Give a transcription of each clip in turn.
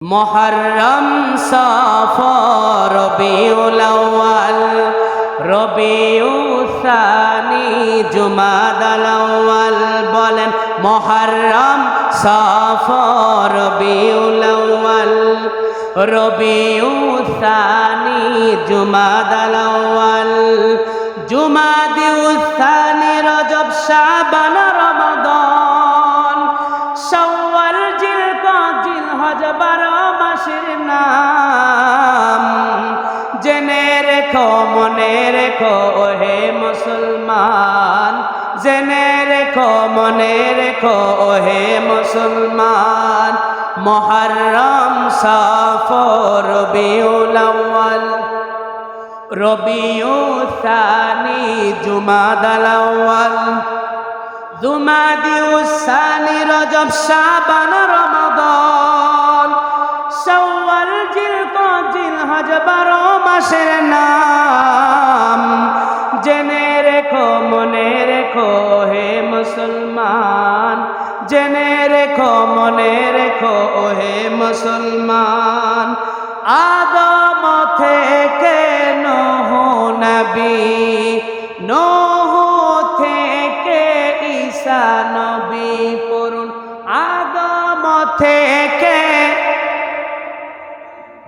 মহরম সফর রবিউল আউয়াল রবিউসানি জুমাদাল আউয়াল বলেন, মহরম সফর রবিউল আউয়াল রবিউসানি জুমাদাল আউয়াল। জুমাদিউসানি রজব শাবান জিলহজ বারো মাসের নাম। জেনে রেখো, মনে রেখো, ওহে মুসলমান। জেনে রেখো, মনে রেখো, ওহে মুসলমান। মহরম সফর রবিউল আউয়াল। রবিউ সানি জুমাদাল আউয়াল। উসানি রজব শাবান রমাদান জিলহজ বারো মাসের নাম। জেনে রেখো, মনে রেখো, হে মুসলমান। জেনে রেখো, মনে রেখো হে মুসলমান। আদম থেকে নহ নবী, নহ থেকে ঈসা নবী পড়ুন। আদম থেকে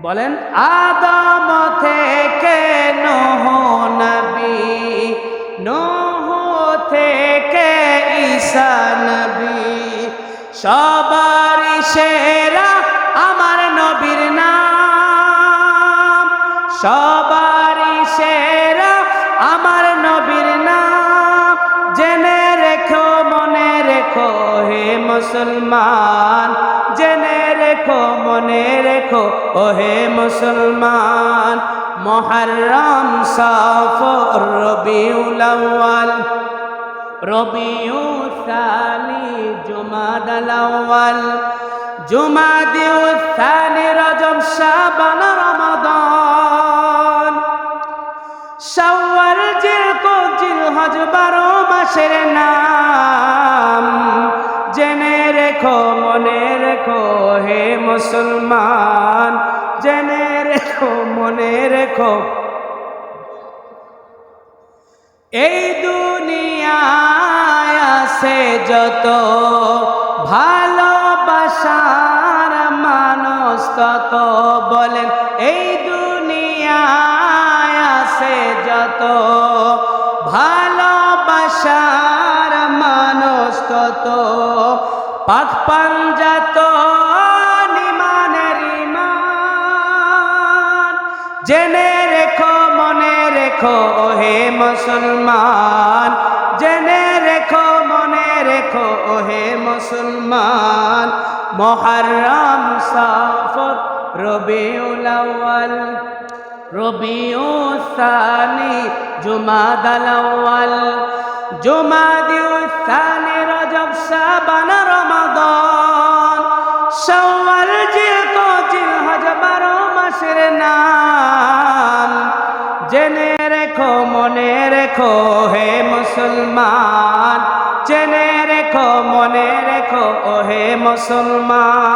বলেন, আদম থেকে নহ নবী, নহ থেকে ঈসা নবী সবারই সেরা আমার নবীর নাম সবারই সেরা আমার নবীর নাম। জেনে রেখো, মনে রেখো, হে মুসলমান, জেনে রেখো, মনে রেখো ও হে মুসলমান। মহরম সফর রবিউল আউয়াল রবিউ সানি জুমাদাল আউয়াল। জুমাদিউ সানি, রজব, শাবান, রমাদান। শাওয়াল, জিলকদ, জিলহজ, বারো মাসের নাম। জেনে রেখো, মনে রেখো, হে মুসলমান। জেনে রেখো, মনে রেখো। এই দুনিয়ায় আছে যত ভালোবাসার মানুষ, তত বলেন, এই দুনিয়ায় আছে যত ভালোবাসার তত পাক পাঞ্জাত নিমানের ইমান। জেনে রেখো, মনে রেখো হে মুসলমান। জেনে রেখো, মনে রেখো হে মুসলমান। মহরম সফর রবিউল আউয়াল রবিউ সানি, জুমাদাল আউয়াল। জুমাদিউ সানি রজব শাবান রমাদান। শাওয়াল জিলকদ জিলহজ বারো মাসের নাম। জেনে রেখো, মনে রেখো, হে মুসলমান। জেনে রেখো, মনে রেখো, ও হে মুসলমান।